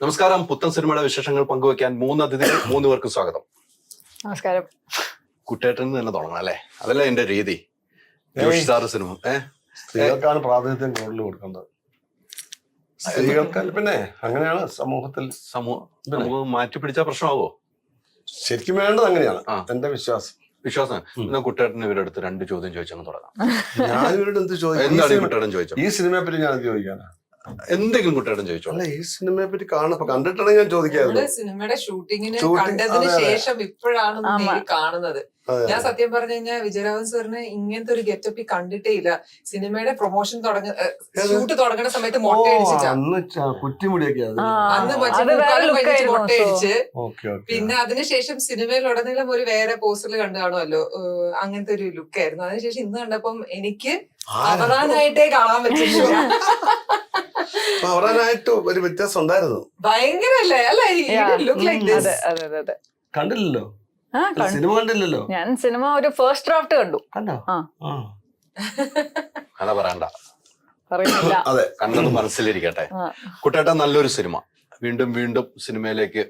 നമസ്കാരം. പുത്തൻ സിനിമയുടെ വിശേഷങ്ങൾ പങ്കുവയ്ക്കാൻ മൂന്ന് അതിഥികൾ മൂന്ന് പേർക്കും സ്വാഗതം. നമസ്കാരം. കുട്ടേട്ടൻ തന്നെ തുടങ്ങണം അല്ലേ? അതല്ല എന്റെ രീതി. ജോഷി സാറ് സിനിമ ഏഹ് സ്ത്രീകൾക്കാണ് പ്രാതിനിധ്യം കൂടുതൽ കൊടുക്കേണ്ടത്. സ്ത്രീകൾക്ക് പിന്നെ അങ്ങനെയാണ് സമൂഹത്തിൽ സമൂഹം മാറ്റി പിടിച്ച പ്രശ്നമാവോ? ശരിക്കും വേണ്ടത് അങ്ങനെയാണ്. എന്റെ വിശ്വാസം. വിശ്വാസം. എന്നാ കുട്ടേട്ടൻ ഇവരുടെ അടുത്ത് രണ്ട് ചോദ്യം ചോദിച്ചാൽ തുടങ്ങാം. ഞാൻ ഇവരുടെ എന്ത് ചോദിച്ചു? ഈ എന്താണ് കുട്ടേട്ടൻ ചോദിച്ചത്? ഈ സിനിമയെ പറ്റി ഞാൻ ചോദിക്കാനാ? എന്തെങ്കിലും കുട്ടിയോടും ചോദിച്ചോ അല്ല ഈ സിനിമയെ പറ്റി കാണുമ്പോ കണ്ടിട്ടാണ് ഞാൻ ചോദിക്കാറ് സിനിമയുടെ ഷൂട്ടിങ്ങിന് കണ്ടതിന്. ശേഷം ഇപ്പോഴാണ്. കാണുന്നത്. ഞാൻ സത്യം പറഞ്ഞു കഴിഞ്ഞാൽ വിജയരാഘവൻ സാറിന് ഇങ്ങനത്തെ ഒരു ഗെറ്റപ്പ് കണ്ടിട്ടേ ഇല്ല. സിനിമയുടെ പ്രൊമോഷൻ തുടങ്ങ ഷൂട്ട് തുടങ്ങുന്ന സമയത്ത് ഓ, മൊട്ടയടിച്ചിട്ടാ അന്ന് അത് ആ, അന്ന് മറ്റേ അത് വേറെ പൂക്കാലം look കഴിഞ്ഞിട്ട് ആയിരുന്നു മൊട്ടയടിച്ച് ഓക്കെ ഓക്കെ. പിന്നെ അതിനുശേഷം സിനിമയിൽ ഉടനീളം ഒരു വേറെ പോസ്റ്ററിൽ കണ്ടു കാണുമല്ലോ. അങ്ങനത്തെ ഒരു ലുക്ക് ആയിരുന്നു. അതിനുശേഷം ഇന്ന് കണ്ടപ്പം എനിക്ക് അവതാനായിട്ടേ കാണാൻ പറ്റില്ല അപ്പൊ അവരാനായിട്ട് ഒരു വ്യത്യാസം ഉണ്ടായിരുന്നു. ഭയങ്കരല്ലേ? അല്ല ലുക്ക് ലൈക്ക് അതെ അതെ അതെ അതെ. കണ്ടില്ലല്ലോ? ആ, സിനിമ കണ്ടില്ലല്ലോ? ഞാൻ സിനിമ ഒരു ഫസ്റ്റ് ഡ്രാഫ്റ്റ് കണ്ടു. കണ്ടോ. കഥ പറയണ്ട. അതെ കണ്ടത് മനസ്സിലിരിക്കട്ടെ. കുട്ടേട്ട കുട്ടേട്ടൻ നല്ലൊരു സിനിമ. വീണ്ടും വീണ്ടും സിനിമയിലേക്ക്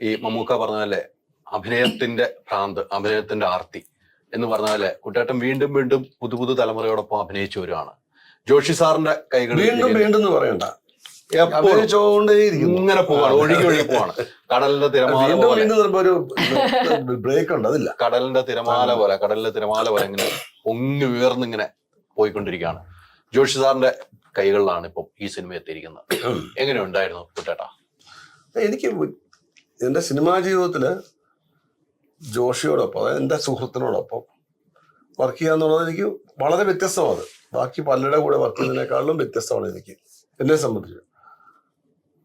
ഈ മമ്മൂക്ക പറഞ്ഞ പോലെ അഭിനയത്തിന്റെ ഭ്രാന്ത് അഭിനയത്തിന്റെ ആർത്തി എന്ന് പറഞ്ഞ പോലെ കുട്ടേട്ടൻ വീണ്ടും വീണ്ടും പുതു പുതു തലമുറയോടൊപ്പം അഭിനയിച്ചു വരുവാണ്. ജോഷി സാറിന്റെ കൈകളിൽ വീണ്ടും വീണ്ടും എന്ന് പറയണ്ട. ഇങ്ങനെ പോവാണ് ഒഴുകി ഒഴുകി പോവാണ്. കടലിന്റെ തിരമാല പോലെ. ഒരു ബ്രേക്ക് ഉണ്ട് അതില്ല. കടലിന്റെ തിരമാല പോലെ കടലിന്റെ തിരമാല പോലെ ഇങ്ങനെ പൊങ്ങി ഉയർന്നിങ്ങനെ പോയിക്കൊണ്ടിരിക്കുകയാണ്. ജോഷി സാറിന്റെ കൈകളിലാണ് ഇപ്പം ഈ സിനിമ എത്തിയിരിക്കുന്നത്. എങ്ങനെ ഉണ്ടായിരുന്നു കുട്ടേട്ട? എനിക്ക് എന്റെ സിനിമാ ജീവിതത്തിൽ ജോഷിയോടൊപ്പം അതായത് എന്റെ സുഹൃത്തിനോടൊപ്പം വർക്ക് ചെയ്യാന്നുള്ളത് എനിക്ക് വളരെ വ്യത്യസ്തമാണ് ബാക്കി പലരുടെ കൂടെ വർക്ക് ചെയ്യുന്നതിനേക്കാളും വ്യത്യസ്തമാണ് എനിക്ക്. എന്നെ സംബന്ധിച്ച്.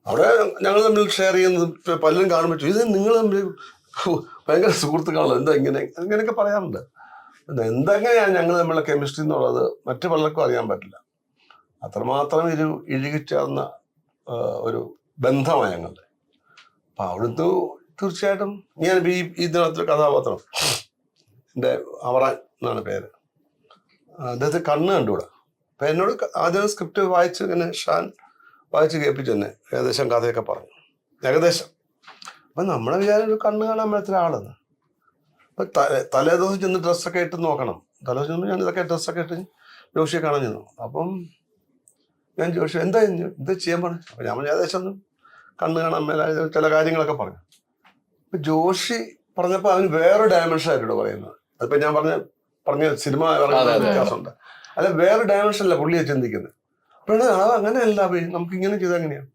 അവിടെ ഞങ്ങൾ തമ്മിൽ ഷെയർ ചെയ്യുന്നത് പലരും കാണാൻ പറ്റും ഇത് നിങ്ങൾ തമ്മിൽ ഭയങ്കര സുഹൃത്തുക്കളാണ് എന്താ ഇങ്ങനെ? ഇങ്ങനെയൊക്കെ പറയാറുണ്ട്. എന്തെങ്ങനെയാണ് ഞങ്ങൾ തമ്മിലുള്ള കെമിസ്ട്രി എന്നുള്ളത് മറ്റു പലർക്കും അറിയാൻ പറ്റില്ല. അത്രമാത്രം ഒരു ഇഴുകിച്ചേർന്ന ഒരു ബന്ധമാണ് ഞങ്ങളുടെ. അപ്പൊ അവിടുന്ന് തീർച്ചയായിട്ടും ഞാൻ ഈ ഇതിനകത്തൊരു കഥാപാത്രം എന്റെ അവറാൻ എന്നാണ് പേര്. അദ്ദേഹത്തെ കണ്ണ് കണ്ടുകൂടാ. അപ്പൊ എന്നോട് ആദ്യം സ്ക്രിപ്റ്റ് വായിച്ച് ഇങ്ങനെ ഷാൻ വായിച്ച് കേൾപ്പിച്ചു തന്നെ ഏകദേശം കഥയൊക്കെ പറഞ്ഞു. ഏകദേശം. അപ്പൊ നമ്മളെ വിചാരം ഒരു കണ്ണ് കാണാൻ ആളെന്ന് അപ്പൊ തല തലേ ദിവസം ചെന്ന് ഡ്രസ്സൊക്കെ ഇട്ട് നോക്കണം. തലേ ദിവസം ഞാൻ ഇതൊക്കെ ഡ്രസ്സൊക്കെ ഇട്ട് ജോഷിയെ കാണാൻ ചെന്നു. അപ്പം ഞാൻ ജോഷി എന്താ എന്താ ചെയ്യാൻ പറഞ്ഞു അപ്പൊ ഞാൻ ഏകദേശം കണ്ണ് കാണാൻ മേല ചില കാര്യങ്ങളൊക്കെ പറഞ്ഞു. അപ്പൊ ജോഷി പറഞ്ഞപ്പോൾ അവന് വേറെ ഡയമെൻഷൻ ആയിട്ടോ പറയുന്നത്. അതിപ്പോ ഞാൻ പറഞ്ഞ പറഞ്ഞ സിനിമ. വ്യത്യാസമുണ്ട്. അല്ല വേറെ ഡയമെൻഷനല്ല പുള്ളിയെ ചിന്തിക്കുന്നത്. അപ്പോഴാണ് അത് അങ്ങനെയല്ല അഭി നമുക്ക് ഇങ്ങനെ ചെയ്താൽ എങ്ങനെയാണ്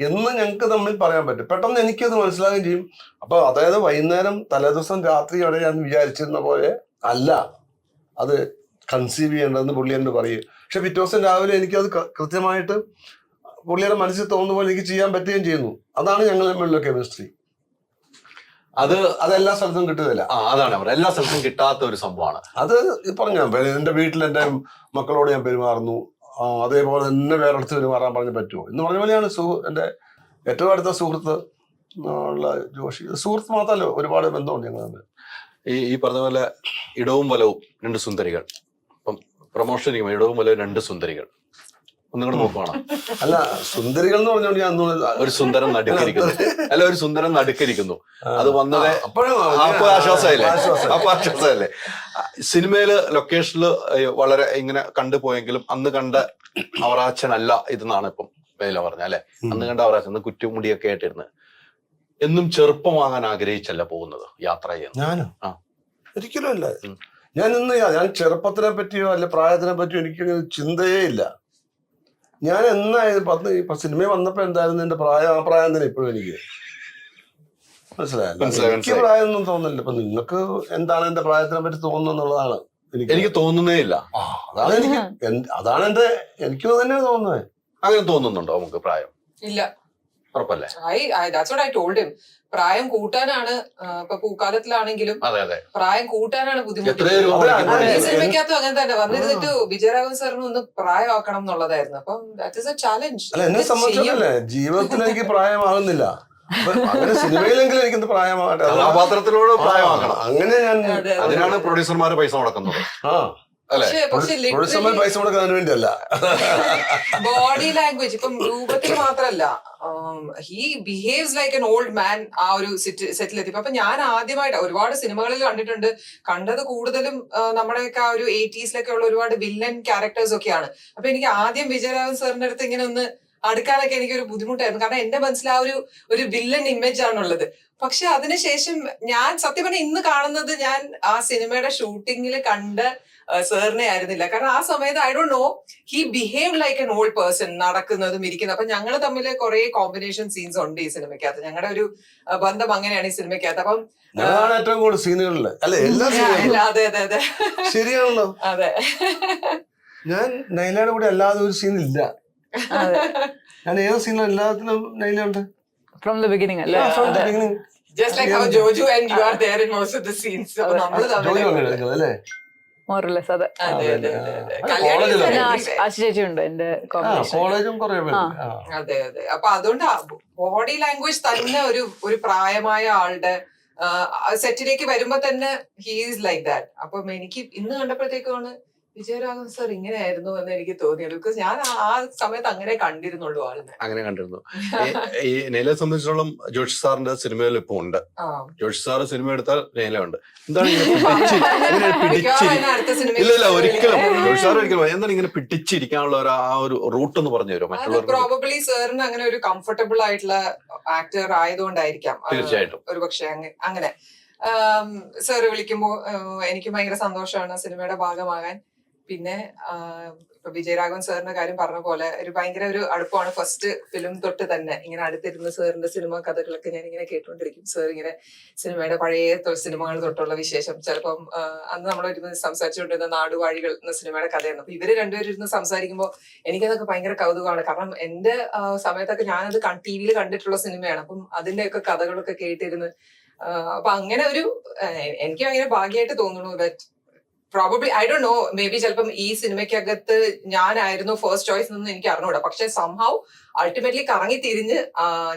എന്ന് ഞങ്ങൾക്ക് തമ്മിൽ പറയാൻ പറ്റും. പെട്ടെന്ന് എനിക്കത് മനസ്സിലാകുകയും ചെയ്യും. അപ്പൊ അതായത് വൈകുന്നേരം തലേദിവസം രാത്രി വരെ ഞാൻ വിചാരിച്ചിരുന്ന പോലെ അല്ല. അത് കൺസീവ് ചെയ്യേണ്ടതെന്ന് പുള്ളി എന്നോട് പറയും. പക്ഷെ പിറ്റേ ദിവസം രാവിലെ എനിക്കത് കൃത്യമായിട്ട് പുള്ളിയുടെ മനസ്സിൽ തോന്നുന്ന പോലെ എനിക്ക് ചെയ്യാൻ പറ്റുകയും ചെയ്യുന്നു. അതാണ് ഞങ്ങൾ തമ്മിലുള്ള കെമിസ്ട്രി അത് അത് എല്ലാ സ്ഥലത്തും കിട്ടുന്നില്ല. ആ അതാണ് അവർ എല്ലാ സ്ഥലത്തും കിട്ടാത്ത ഒരു സംഭവമാണ്. അത് പറഞ്ഞു പറഞ്ഞ എന്റെ വീട്ടിൽ എന്റെ മക്കളോട് ഞാൻ പെരുമാറുന്നു. അതേപോലെ തന്നെ വേറെ അടുത്ത് പെരുമാറാൻ പറഞ്ഞ് പറ്റുമോ? എന്ന് പറഞ്ഞ പോലെയാണ് സുഹൃ എന്റെ ഏറ്റവും അടുത്ത സുഹൃത്ത് ഉള്ള ജോഷി. സുഹൃത്ത് മാത്രമല്ല ഒരുപാട് ബന്ധമുണ്ട് ഞങ്ങൾ തമ്മിൽ. ഈ ഈ പറഞ്ഞ പോലെ ഇടവും വലവും രണ്ട് സുന്ദരികൾ. ഇപ്പം പ്രൊമോഷൻ ഇടവും വലവും രണ്ട് സുന്ദരികൾ. ഒന്നും കൂടെ നോക്കുവാണ്? അല്ല സുന്ദരികൾ എന്ന് പറഞ്ഞുകൊണ്ട് ഞാൻ ഒരു സുന്ദരം നടുക്കരിക്കുന്നു. അല്ല ഒരു സുന്ദരം നടുക്കരിക്കുന്നു. അത് വന്നത് അപ്പോഴും അപ്പൊ ആശ്വാസമല്ലേ സിനിമയിൽ ലൊക്കേഷനിൽ വളരെ ഇങ്ങനെ കണ്ടുപോയെങ്കിലും അന്ന് കണ്ട അവറാച്ചനല്ല ഇതെന്നാണ് ഇപ്പം വേല പറഞ്ഞ അല്ലെ? അന്ന് കണ്ട അവറാച്ചൻ അന്ന് കുറ്റുമുടിയൊക്കെ ആയിട്ടിരുന്ന്. എന്നും ചെറുപ്പമാകാൻ ആഗ്രഹിച്ചല്ല പോകുന്നത് യാത്ര ചെയ്യുന്നത് ഞാനോ ഒരിക്കലും അല്ല. ഞാൻ ഇന്ന് ഞാൻ ചെറുപ്പത്തിനെ പറ്റിയോ അല്ലെ പ്രായത്തിനെ പറ്റിയോ എനിക്ക് ചിന്തയേ ഇല്ല. ഞാൻ എന്നായിരുന്നു പത്ത് ഇപ്പൊ സിനിമ വന്നപ്പോ എന്തായിരുന്നു എന്റെ പ്രായം? ആ പ്രായം തന്നെ ഇപ്പോഴും എനിക്ക്. മനസ്സിലായല്ലോ? മനസ്സിലായി, എനിക്ക് മനസ്സിലായി. പ്രായം ഒന്നും തോന്നുന്നില്ല. ഇപ്പൊ നിങ്ങൾക്ക് എന്താണ് എന്റെ പ്രായത്തിനെ പറ്റി തോന്നുന്നുള്ളതാണ് എന്നുള്ളതാണ്. എനിക്ക് എനിക്ക് തോന്നുന്നേ ഇല്ല. ആ, അതാണ് എനിക്ക് അതാണ് എന്റെ എനിക്ക് തന്നെ തോന്നുന്നത്. അങ്ങനെ തോന്നുന്നുണ്ടോ നമുക്ക് പ്രായം? ഇല്ല. ഉറപ്പല്ലേ? പ്രായം കൂട്ടാനാണ് ഇപ്പൊ പൂക്കാലത്തിലാണെങ്കിലും അതെ അതെ. പ്രായം കൂട്ടാനാണ് ബുദ്ധിമുട്ട്. എനിക്ക് സിനിമയ്ക്കകത്തും അങ്ങനെ തന്നെ. വന്നിരുന്നിട്ട് വിജയരാഘവൻ സാറിന് ഒന്ന് പ്രായമാക്കണം എന്നുള്ളതായിരുന്നു. അപ്പം ദാറ്റ് ഇസ് എ ചാലഞ്ച് അല്ല എന്നെ സംബന്ധിച്ചല്ലേ ജീവിതത്തിൽ എനിക്ക് പ്രായമാകുന്നില്ല. അങ്ങനെ സിനിമയിലെങ്കിലും എനിക്കെന്ത് പ്രായമാകട്ടെ. കഥാപാത്രത്തിലൂടെ പ്രായമാക്കണം അങ്ങനെ ഞാൻ അതെ, അതെ. അതിനാണ് പ്രൊഡ്യൂസർമാര് പൈസ മുടക്കുന്നത്. ആ. പൈസ കൊടുക്കാൻ വേണ്ടിയല്ല. ബോഡി ലാംഗ്വേജ് ഇപ്പം രൂപത്തിൽ മാത്രല്ല. He behaves like an old man ആ ഒരു സെറ്റിൽ എത്തിയപ്പോ. അപ്പൊ ഞാൻ ആദ്യമായിട്ട് ഒരുപാട് സിനിമകളിൽ കണ്ടിട്ടുണ്ട്. കണ്ടത് കൂടുതലും നമ്മുടെയൊക്കെ ആ ഒരു എയ്റ്റീസിലൊക്കെ ഉള്ള ഒരുപാട് വില്ലൻ ക്യാരക്ടേഴ്സ് ഒക്കെയാണ്. അപ്പൊ എനിക്ക് ആദ്യം വിജയരാഘവൻ സാറിന്റെ അടുത്ത് ഇങ്ങനെ ഒന്ന് അടുക്കാനൊക്കെ എനിക്ക് ഒരു ബുദ്ധിമുട്ടായിരുന്നു. കാരണം എന്റെ മനസ്സിൽ ആ ഒരു ഒരു വില്ലൻ ഇമേജ് ആണുള്ളത്. പക്ഷെ അതിനുശേഷം ഞാൻ സത്യം പറഞ്ഞ ഇന്ന് കാണുന്നത് ഞാൻ ആ സിനിമയുടെ ഷൂട്ടിങ്ങിൽ കണ്ട സാറിനെ ആയിരുന്നില്ല. കാരണം ആ സമയത്ത് I don't know he behave like an old person നടക്കുന്നതും ഇരിക്കുന്നതും. അപ്പൊ ഞങ്ങൾ തമ്മിൽ കുറെ കോമ്പിനേഷൻ സീൻസ് ഉണ്ട് ഈ സിനിമയ്ക്കകത്ത്. ഞങ്ങളുടെ ഒരു ബന്ധം അങ്ങനെയാണ് ഈ സിനിമയ്ക്കകത്ത്. അപ്പം ഞങ്ങളാണ് ഏറ്റവും കൂടുതൽ സീനുകളിൽ അല്ലെ എല്ലാ അതെ അതെ അതെ. ശരിയാണല്ലോ. അതെ. ഞാൻ നൈലയുടെ കൂടെ അല്ലാതെ ഒരു സീൻ ഇല്ല അതെ. ഞാൻ ഏത് സീനിലും എല്ലാത്തിലും നൈലുണ്ട് ഫ്രം ദ ബിഗിനിങ് അല്ലേ? അതെ. Just like how Joju and you are there in most of the scenes അപ്പോൾ നമ്മൾ തമ്മിൽ വന്നില്ല അല്ലേ? More അതെ ചേച്ചി ഉണ്ട് എന്റെ കോളേജും അതെ. അതെ അപ്പൊ അതുകൊണ്ട് ബോഡി ലാംഗ്വേജ് തന്നെ ഒരു ഒരു പ്രായമായ ആളുടെ സെറ്റിലേക്ക് വരുമ്പോ തന്നെ ഹീ ഈസ് ലൈക്ക് ദാറ്റ് അപ്പം എനിക്ക് ഇന്ന് കണ്ടപ്പോഴത്തേക്കാണ് വിജയരാഘവൻ സർ ഇങ്ങനെയായിരുന്നു എന്ന് എനിക്ക് തോന്നിയത്. ബിക്കോസ് ഞാൻ ആ- സമയത്ത് അങ്ങനെ കണ്ടിരുന്നുള്ളൂ ആളിനെ. അങ്ങനെ കണ്ടിരുന്നു. ഈ- നെയിലെ സംബന്ധിച്ചിടത്തോളം ജോഷി സാറിന്റെ സിനിമയിൽ ഇപ്പൊ ഉണ്ട്. ജോഷി സാറ് സിനിമ എടുത്താൽ നെയിലുണ്ട് എന്താണ് ഇല്ല ഇല്ല ഒരിക്കലും. ജോഷി സാർ ഒരിക്കലും എന്താണ് ഇങ്ങനെ പിടിച്ചിരിക്കാനുള്ള ഒരു ആ ഒരു റൂട്ട് എന്ന് പറഞ്ഞു തരും മറ്റുള്ളവർ പ്രോബബ്ലി സാറിന് അങ്ങനെ ഒരു കംഫർട്ടബിൾ ആയിട്ടുള്ള ആക്ടർ ആയതുകൊണ്ടായിരിക്കാം. തീർച്ചയായിട്ടും. ഒരു പക്ഷേ അങ്ങനെ. സാറ് വിളിക്കുമ്പോ എനിക്ക് ഭയങ്കര സന്തോഷമാണ് സിനിമയുടെ ഭാഗമാകാൻ. പിന്നെ വിജയരാഘവൻ സാറിന്റെ കാര്യം പറഞ്ഞ പോലെ ഒരു ഭയങ്കര ഒരു അടുപ്പമാണ് ഫസ്റ്റ് ഫിലിം തൊട്ട് തന്നെ. ഇങ്ങനെ അടുത്തിരുന്ന സാറിന്റെ സിനിമ കഥകളൊക്കെ ഞാൻ ഇങ്ങനെ കേട്ടുകൊണ്ടിരിക്കും. സാർ ഇങ്ങനെ സിനിമയുടെ പഴയ സിനിമകൾ തൊട്ടുള്ള വിശേഷം. ചിലപ്പം അന്ന് നമ്മൾ ഇരുന്ന് സംസാരിച്ചുകൊണ്ടിരുന്ന നാടുവാഴികൾ എന്ന സിനിമയുടെ കഥയാണ്. അപ്പൊ ഇവർ രണ്ടുപേരും ഇരുന്ന് സംസാരിക്കുമ്പോൾ എനിക്കതൊക്കെ ഭയങ്കര കൗതുകമാണ്. കാരണം എന്റെ സമയത്തൊക്കെ ഞാനത് ടി വിയിൽ കണ്ടിട്ടുള്ള സിനിമയാണ്. അപ്പം അതിന്റെയൊക്കെ കഥകളൊക്കെ കേട്ടിരുന്ന് അപ്പൊ അങ്ങനെ ഒരു എനിക്ക് ഭയങ്കര ഭാഗ്യമായിട്ട് തോന്നുന്നു that probably I dunno maybe ചിലപ്പം ഈ സിനിമയ്ക്കകത്ത് ഞാനായിരുന്നു ഫസ്റ്റ് ചോയ്സ് എന്നൊന്നും എനിക്ക് അറിഞ്ഞൂടാ. പക്ഷെ സംഹൗ അൾട്ടിമേറ്റ്ലി കറങ്ങി തിരിഞ്ഞ്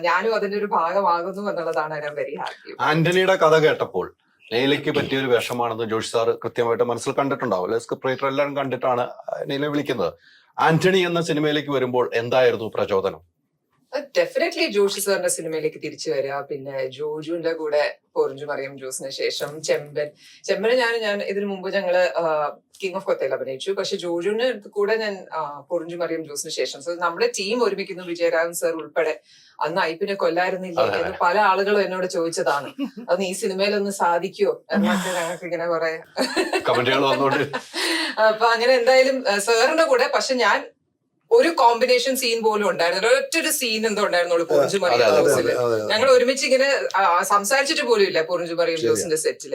ഞാനും അതിന്റെ ഒരു ഭാഗമാകുന്നു എന്നുള്ളതാണ് ഞാൻ വെരി ഹാപ്പി ആന്റണിയുടെ കഥ കേട്ടപ്പോൾ ലൈലയ്ക്ക് പറ്റിയ ഒരു വേഷമാണെന്ന് ജോഷി സാർ കൃത്യമായിട്ട് മനസ്സിൽ കണ്ടിട്ടുണ്ടാവും അല്ലെ സ്ക്രിപ്റ്റ് റൈറ്റർ എല്ലാവരും കണ്ടിട്ടാണ് ലൈല വിളിക്കുന്നത്. ആന്റണി എന്ന സിനിമയിലേക്ക് വരുമ്പോൾ എന്തായിരുന്നു പ്രചോദനം? ഡെഫിനറ്റ്ലി ജോഷി സാറിന്റെ സിനിമയിലേക്ക് തിരിച്ചു വരിക. പിന്നെ ജോജുവിന്റെ കൂടെ പൊറിഞ്ചു മറിയം ജോസിന് ശേഷം ചെമ്പൻ. ചെമ്പന് ഞാൻ ഞാൻ ഇതിനു മുമ്പ് ഞങ്ങൾ കിങ് ഓഫ് കൊത്തയിൽ അഭിനയിച്ചു. പക്ഷെ ജോജുവിന് കൂടെ ഞാൻ പൊറിഞ്ചു മറിയം ജോസിന് ശേഷം. സോ നമ്മുടെ ടീം ഒരുമിക്കുന്നു വിജയരാഘവൻ സാർ ഉൾപ്പെടെ. അന്ന് ഐപ്പിനെ കൊല്ലായിരുന്നില്ല. എന്ന് പല ആളുകളും എന്നോട് ചോദിച്ചതാണ്. അന്ന് ഈ സിനിമയിലൊന്ന് സാധിക്കുമോ എന്നൊക്കെ ഞങ്ങൾക്ക് ഇങ്ങനെ കുറെ അപ്പൊ അങ്ങനെ എന്തായാലും സാറിന്റെ കൂടെ. പക്ഷെ ഞാൻ ഒരു കോമ്പിനേഷൻ സീൻ പോലും ഉണ്ടായിരുന്നില്ല. ഒറ്റൊരു സീൻ എന്തോ ഉണ്ടായിരുന്നുള്ളൂ പൊറിഞ്ചു ഹൗസിൽ. ഞങ്ങൾ ഒരുമിച്ച് ഇങ്ങനെ സംസാരിച്ചിട്ട് പോലും ഇല്ല ശരിയാ. ജോസിന്റെ സെറ്റിൽ